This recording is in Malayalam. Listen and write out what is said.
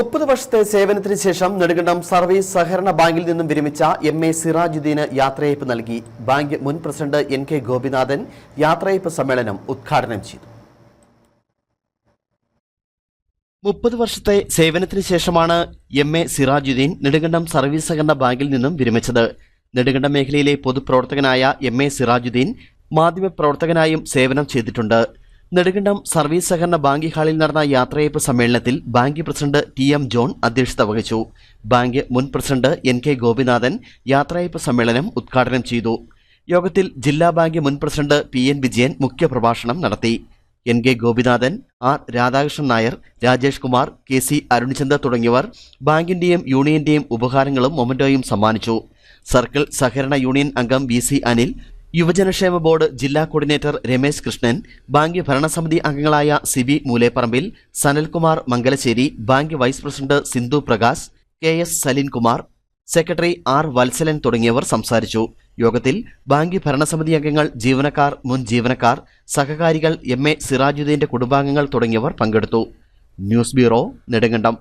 മുപ്പത് വർഷത്തെ സേവനത്തിന് ശേഷം നെടുങ്കണ്ടം സർവീസ് സഹകരണ ബാങ്കിൽ നിന്നും വിരമിച്ച എം എ സിറാജുദ്ദീന് യാത്രയയപ്പ് നൽകി. ബാങ്ക് മുൻ പ്രസിഡന്റ് എൻ കെ ഗോപിനാഥൻ യാത്രയയപ്പ് സമ്മേളനം ഉദ്ഘാടനം ചെയ്തു. മുപ്പത് വർഷത്തെ സേവനത്തിന് ശേഷമാണ് M A Sirajuddin Nedumkandam service സഹകരണ ബാങ്കിൽ നിന്നും വിരമിച്ചത്. നെടുങ്കണ്ടം മേഖലയിലെ പൊതുപ്രവർത്തകനായ എം എ സിറാജുദ്ദീൻ മാധ്യമപ്രവർത്തകനായും സേവനം ചെയ്തിട്ടുണ്ട്. നെടുങ്കണ്ടം സർവീസ് സഹകരണ ബാങ്ക് ഹാളിൽ നടന്ന യാത്രയപ്പ് സമ്മേളനത്തിൽ bank president T M John അധ്യക്ഷത വഹിച്ചു. ബാങ്ക് മുൻ പ്രസിഡന്റ് എൻ കെ ഗോപിനാഥൻ യാത്രയപ്പ് സമ്മേളനം ഉദ്ഘാടനം ചെയ്തു. യോഗത്തിൽ ജില്ലാ ബാങ്ക് മുൻ പ്രസിഡന്റ് പി എൻ വിജയൻ മുഖ്യപ്രഭാഷണം നടത്തി. N K Gopinathan R Radhakrishnan Nair Rajesh Kumar K C Arunchand തുടങ്ങിയവർ ബാങ്കിന്റെയും യൂണിയന്റെയും ഉപഹാരങ്ങളും മൊമന്റോയും സമ്മാനിച്ചു. സർക്കിൾ സഹകരണ യൂണിയൻ അംഗം വി സി അനിൽ യുവജനക്ഷേമ ബോർഡ് ജില്ലാ കോർഡിനേറ്റർ രമേശ് കൃഷ്ണൻ ബാങ്ക് ഭരണസമിതി അംഗങ്ങളായ Sibi Moolepparambil Sanalkumar Mangalassery bank vice president Sindhu Prakash K S Salinkumar secretary R Valsalan തുടങ്ങിയവർ സംസാരിച്ചു. യോഗത്തിൽ ബാങ്ക് ഭരണസമിതി അംഗങ്ങൾ ജീവനക്കാർ മുൻ ജീവനക്കാർ സഹകാരികൾ എം എ സിറാജുദ്ദീന്റെ കുടുംബാംഗങ്ങൾ തുടങ്ങിയവർ പങ്കെടുത്തു. News bureau Nedumkandam.